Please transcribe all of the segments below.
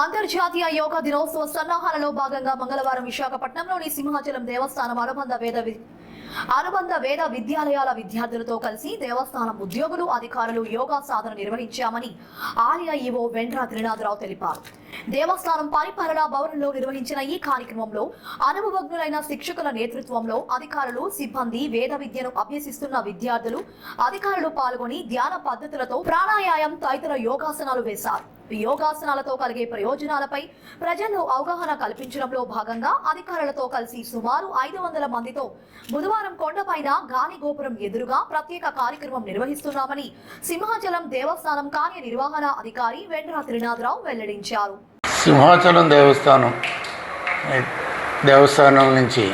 అంతర్జాతీయ యోగా దినోత్సవ సన్నాహాలలో భాగంగా మంగళవారం విశాఖపట్నంలోని సింహాచలం దేవస్థానం అనుబంధ వేద అనుబంధ వేద విద్యాలయాల విద్యార్థులతో కలిసి దేవస్థానం ఉద్యోగులు అధికారులు యోగా సాధన నిర్వహించామని ఆలయ ఈవో వెండ్రా త్రినాథరావు తెలిపారు. దేవస్థానం పరిపాలనా భవనంలో నిర్వహించిన ఈ కార్యక్రమంలో అనుభవజ్ఞులైన శిక్షకుల నేతృత్వంలో అధికారులు సిబ్బంది వేద విద్యను అభ్యసిస్తున్న విద్యార్థులు అధికారులు పాల్గొని ధ్యాన పద్ధతులతో ప్రాణాయామం తదితర యోగాసనాలు వేశారు. యోగాసనాలతో కలిగే ప్రయోజనాలపై ప్రజల్లో అవగాహన కల్పించడంలో భాగంగా అధికారులతో కలిసి సుమారు ఐదు వందల మందితో బుధవారం కొండపైన గాలి గోపురం ఎదురుగా ప్రత్యేక కార్యక్రమం నిర్వహిస్తున్నామని సింహాచలం దేవస్థానం కార్యనిర్వహణ అధికారి వెండ్రా త్రినాథరావు వెల్లడించారు. సింహాచలం దేవస్థానం దేవస్థానం నుంచి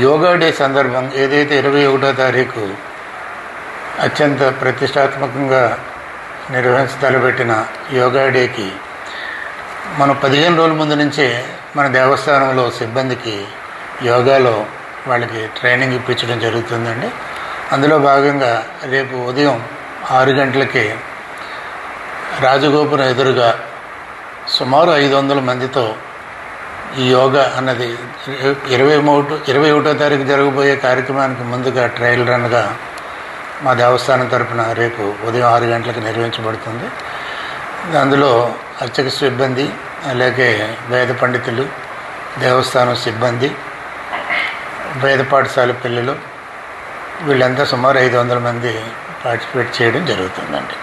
యోగా డే సందర్భం ఏదైతే ఇరవై ఒకటో తారీఖు అత్యంత ప్రతిష్టాత్మకంగా నిర్వహించి తలపెట్టిన యోగా డేకి మనం పదిహేను రోజుల ముందు నుంచే మన దేవస్థానంలో సిబ్బందికి యోగాలో వాళ్ళకి ట్రైనింగ్ ఇప్పించడం జరుగుతుందండి. అందులో భాగంగా రేపు ఉదయం ఆరు గంటలకి రాజగోపురం ఎదురుగా సుమారు ఐదు వందల మందితో ఈ యోగా అన్నది ఇరవై మూడు ఇరవై ఒకటో తారీఖు జరగబోయే కార్యక్రమానికి ముందుగా ట్రయల్ రన్గా మా దేవస్థానం తరపున రేపు ఉదయం ఆరు గంటలకు నిర్వహించబడుతుంది. అందులో అర్చక సిబ్బంది అలాగే వేద పండితులు దేవస్థానం సిబ్బంది వేద పాఠశాల పిల్లలు వీళ్ళంతా సుమారు ఐదు వందల మంది పార్టిసిపేట్ చేయడం జరుగుతుందండి.